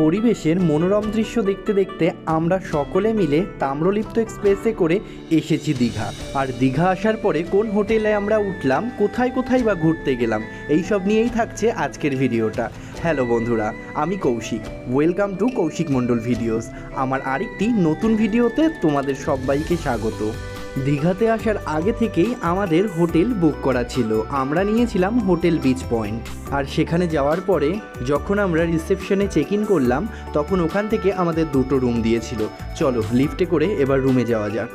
পরিবেশের মনোরম দৃশ্য দেখতে দেখতে আমরা সকলে মিলে তাম্রলিপ্ত এক্সপ্রেসে করে এসেছি দীঘা। আর দীঘা আসার পরে কোন হোটেলে আমরা উঠলাম, কোথায় কোথায় বা ঘুরতে গেলাম, এই সব নিয়েই থাকছে আজকের ভিডিওটা। হ্যালো বন্ধুরা, আমি Koushik. Welcome to Koushik Mondal videos আমার আরেকটি নতুন ভিডিওতে তোমাদের সবাইকে স্বাগত। দীঘাতে আসার আগে থেকেই আমাদের হোটেল বুক করা ছিল। আমরা নিয়েছিলাম হোটেল বিচ পয়েন্ট। আর সেখানে যাওয়ার পরে যখন আমরা রিসেপশনে চেক ইন করলাম, তখন ওখান থেকে আমাদের দুটো রুম দিয়েছিল। চলো লিফটে করে এবার রুমে যাওয়া যাক।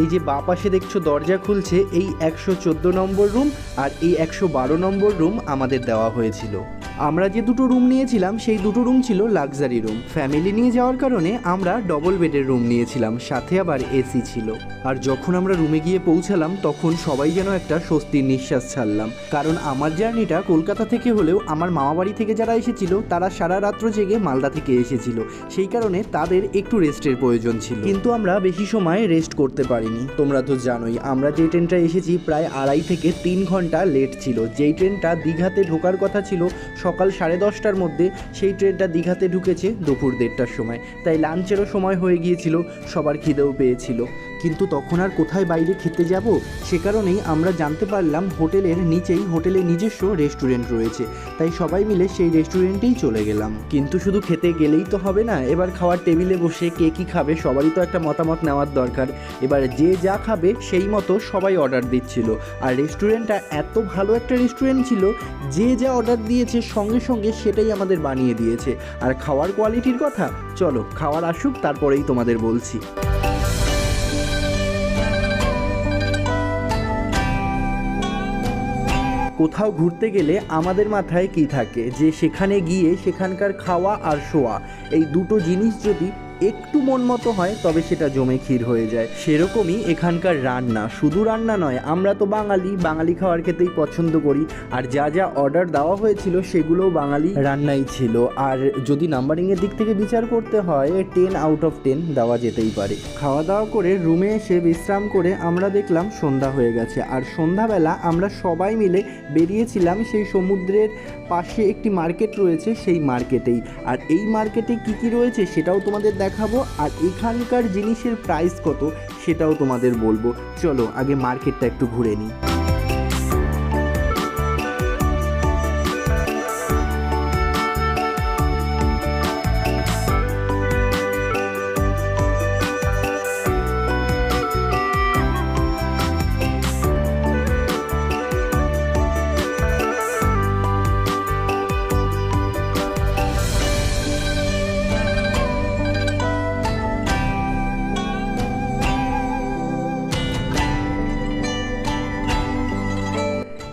এই যে বা পাশে দেখছ দরজা খুলছে, এই একশো চোদ্দ নম্বর রুম আর এই একশো বারো নম্বর রুম আমাদের দেওয়া হয়েছিল। আমরা যে দুটো রুম নিয়েছিলাম, সেই দুটো রুম ছিল লাক্সারি রুম ফ্যামিলি নিয়ে যাওয়ার কারণে আমরা ডবল বেডের রুম নিয়েছিলাম, সাথে আবার এসি ছিল। আর যখন আমরা রুমে গিয়ে পৌঁছালাম, তখন সবাই যেন একটা স্বস্তির নিঃশ্বাস ছাড়লাম। কারণ আমার জার্নিটা কলকাতা থেকে হলেও আমার মামাবাড়ি থেকে যারা এসেছিল, তারা সারা রাত্র জেগে মালদা থেকে এসেছিল। সেই কারণে তাদের একটু রেস্টের প্রয়োজন ছিল। কিন্তু আমরা বেশি সময় রেস্ট করতে পারিনি। তোমরা তো জানোই, আমরা যে ট্রেনটা এসেছি, প্রায় আড়াই থেকে তিন ঘণ্টা লেট ছিল। যেই ট্রেনটা দীঘাতে ঢোকার কথা ছিল সকাল সাড়ে দশটার মধ্যে সেই ট্রেনটা দীঘাতে ঢুকেছে দুপুর দেড়টার সময়। তাই লাঞ্চেরও সময় হয়ে গিয়েছিল, সবার খিদেও পেয়েছিল। কিন্তু তখন আর কোথায় বাইরে খেতে যাব? সে কারণেই আমরা জানতে পারলাম হোটেলের নিচেই হোটেলের নিজস্ব রেস্টুরেন্ট রয়েছে। তাই সবাই মিলে সেই রেস্টুরেন্টেই চলে গেলাম। কিন্তু শুধু খেতে গেলেই তো হবে না, এবার খাওয়ার টেবিলে বসে কে কী খাবে সবারই তো একটা মতামত নেওয়ার দরকার। এবার যে যা খাবে সেই মতো সবাই অর্ডার দিচ্ছিল। আর রেস্টুরেন্টটা এত ভালো একটা রেস্টুরেন্ট ছিল, যে যা অর্ডার দিয়েছে সঙ্গে সঙ্গে সেটাই আমাদের বানিয়ে দিয়েছে। আর খাওয়ার কোয়ালিটির কথা? চলো, খাওয়ার আসুক, তারপরেই তোমাদের বলছি। কোথাও ঘুরতে গেলে আমাদের মাথায় কি থাকে? যে সেখানে গিয়ে সেখানকার খাওয়া আর শোয়া, এই দুটো জিনিস যদি একটু মন মতো হয়, তবে সেটা জমে ক্ষীর হয়ে যায়। সেরকমই এখানকার রান্না। শুধু রান্না নয়, আমরা তো বাঙালি। বাঙালি খাবার খেতেই পছন্দ করি। আর যা যা অর্ডার দেওয়া হয়েছিল, সেগুলোও বাঙালি রান্নাই ছিল। আর যদি নাম্বারিংয়ের দিক থেকে বিচার করতে হয় টেন আউট অফ টেন দেওয়া যেতেই পারে। খাওয়া দাওয়া করে রুমে এসে বিশ্রাম করে আমরা দেখলাম সন্ধ্যা হয়ে গেছে। আর সন্ধ্যাবেলা আমরা সবাই মিলে বেরিয়েছিলাম সেই সমুদ্রের পাশে একটি মার্কেট রয়েছে, সেই মার্কেটেই আর এই মার্কেটে কি কি রয়েছে, সেটাও তোমাদের দেখাবো আর এখানকার জিনিসের প্রাইস কত সেটাও তোমাদের বলব। চলো, আগে মার্কেটটা একটু ঘুরে নিই।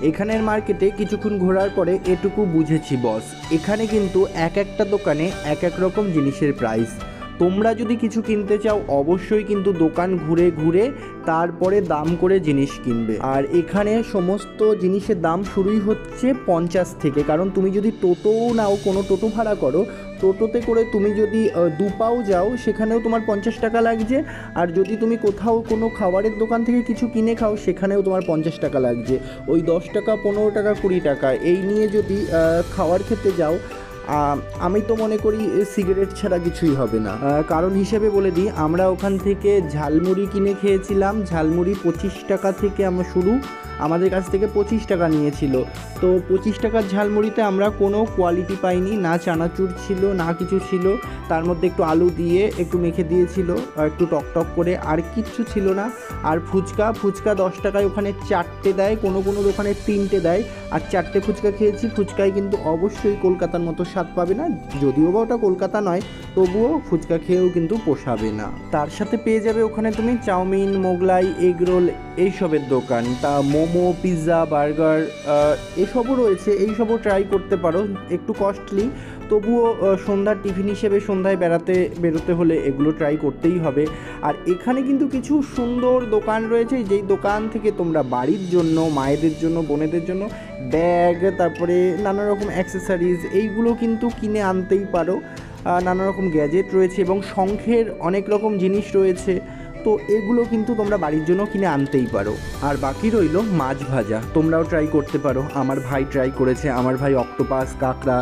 এখানের মার্কেটে কিছুক্ষণ ঘোরার পরে এটুকু বুঝেছি, বস। এখানে কিন্তু এক একটা দোকানে এক এক রকম জিনিসের প্রাইস তোমরা যদি কিছু কিনতে চাও, অবশ্যই কিন্তু দোকান ঘুরে ঘুরে তারপরে দাম করে জিনিস কিনবে। আর এখানে সমস্ত জিনিসের দাম শুরুই হচ্ছে পঞ্চাশ থেকে। কারণ তুমি যদি টোটোও নাও, কোনো টোটো ভাড়া করো টোটোতে করে তুমি যদি দুপাও যাও, সেখানেও তোমার পঞ্চাশ টাকা লাগছে। আর যদি তুমি কোথাও কোনো খাবারের দোকান থেকে কিছু কিনে খাও, সেখানেও তোমার পঞ্চাশ টাকা লাগছে। ওই দশ টাকা, পনেরো টাকা, কুড়ি টাকা, এই নিয়ে যদি খাওয়ার খেতে যাও আমি তো মনে করি সিগারেট ছাড়া কিছুই হবে না। কারণ হিসেবে বলে দিই, আমরা ওখান থেকে ঝালমুড়ি কিনে খেয়েছিলাম। ঝালমুড়ি পঁচিশ টাকা থেকে আমরা শুরু। আমাদের কাছ থেকে পঁচিশ টাকা নিয়েছিল। তো পঁচিশ টাকার ঝালমুড়িতে আমরা কোনো কোয়ালিটি পাইনি, না চানাচুর ছিল, না কিছু ছিল। তার মধ্যে একটু আলু দিয়ে একটু মেখে দিয়েছিল একটু টক টক করে, আর কিচ্ছু ছিল না। আর ফুচকা ফুচকা দশ টাকায় ওখানে চারটে দেয়, কোনো কোনো দোকানে তিনটে দেয়। আর চারটে ফুচকা খেয়েছি, ফুচকায় কিন্তু অবশ্যই কলকাতার মতো স্বাদ পাবে না, যদিও বা ওটা কলকাতা নয়, তবুও ফুচকা খেয়েও কিন্তু পোষাবে না। তার সাথে পেয়ে যাবে ওখানে তুমি চাউমিন, মোগলাই, এগ রোল এইসবের দোকান। তা মোমো, পিৎজা, বার্গার এসবও রয়েছে, এইসবও ট্রাই করতে পারো, একটু কস্টলি তবুও সন্ধ্যার টিফিন হিসেবে সন্ধ্যায় বেড়াতে, বেরোতে হলে এগুলো ট্রাই করতেই হবে। আর এখানে কিন্তু কিছু সুন্দর দোকান রয়েছে, যেই দোকান থেকে তোমরা বাড়ির জন্য, মায়েদের জন্য, বোনেদের জন্য, ব্যাগ, তারপরে নানা রকম অ্যাক্সেসরিজ এইগুলো কিন্তু কিনে আনতেই পারো। নানা রকম গ্যাজেট রয়েছে এবং শঙ্খের অনেক রকম জিনিস রয়েছে। তো এগুলো কিন্তু তোমরা বাড়ির জন্য কিনে আনতেই পারো। আর বাকি রইল মাছ ভাজা। তোমরাও ট্রাই করতে পারো। আমার ভাই ট্রাই করেছে। আমার ভাই অক্টোপাস কাঁকড়া,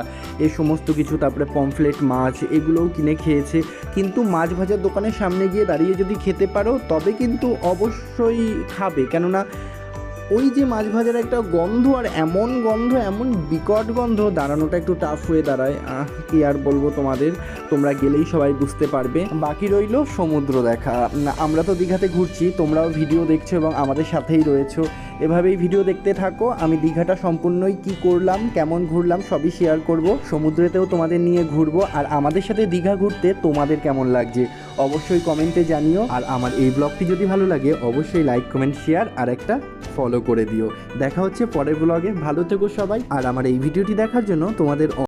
এ সমস্ত কিছু, তারপরে পমফ্লেট মাছ, এগুলোও কিনে খেয়েছে। কিন্তু মাছ ভাজার দোকানের সামনে গিয়ে দাঁড়িয়ে যদি খেতে পারো, তবে কিন্তু অবশ্যই খাবে। কেননা ওই যে মাছ ভাজার একটা গন্ধ আর এমন গন্ধ এমন বিকট গন্ধ দাঁড়ানোটা একটু টাফ হয়ে দাঁড়ায়। আহ, কি আর বলব তোমাদের? তোমরা গেলেই সবাই বুঝতে পারবে। বাকি রইল সমুদ্র দেখা। আমরা তো দীঘাতে ঘুরছি তোমরাও ভিডিও দেখছ এবং আমাদের সাথেই রয়েছো। এভাবেই ভিডিও দেখতে থাকো। আমি দীঘাটা সম্পূর্ণই কি করলাম কেমন ঘুরলাম সবই শেয়ার করব। সমুদ্রেতেও তোমাদের নিয়ে ঘুরবো। আর আমাদের সাথে দীঘা ঘুরতে তোমাদের কেমন লাগছে? অবশ্যই কমেন্টে জানিও। আর আমার এই ব্লগটি যদি ভালো লাগে, অবশ্যই লাইক, কমেন্ট, শেয়ার আর একটা ফলো করে দিও। দেখা হচ্ছে পরের ব্লগে ভালো থেকো সবাই। আর আমার এই ভিডিওটি দেখার জন্য তোমাদের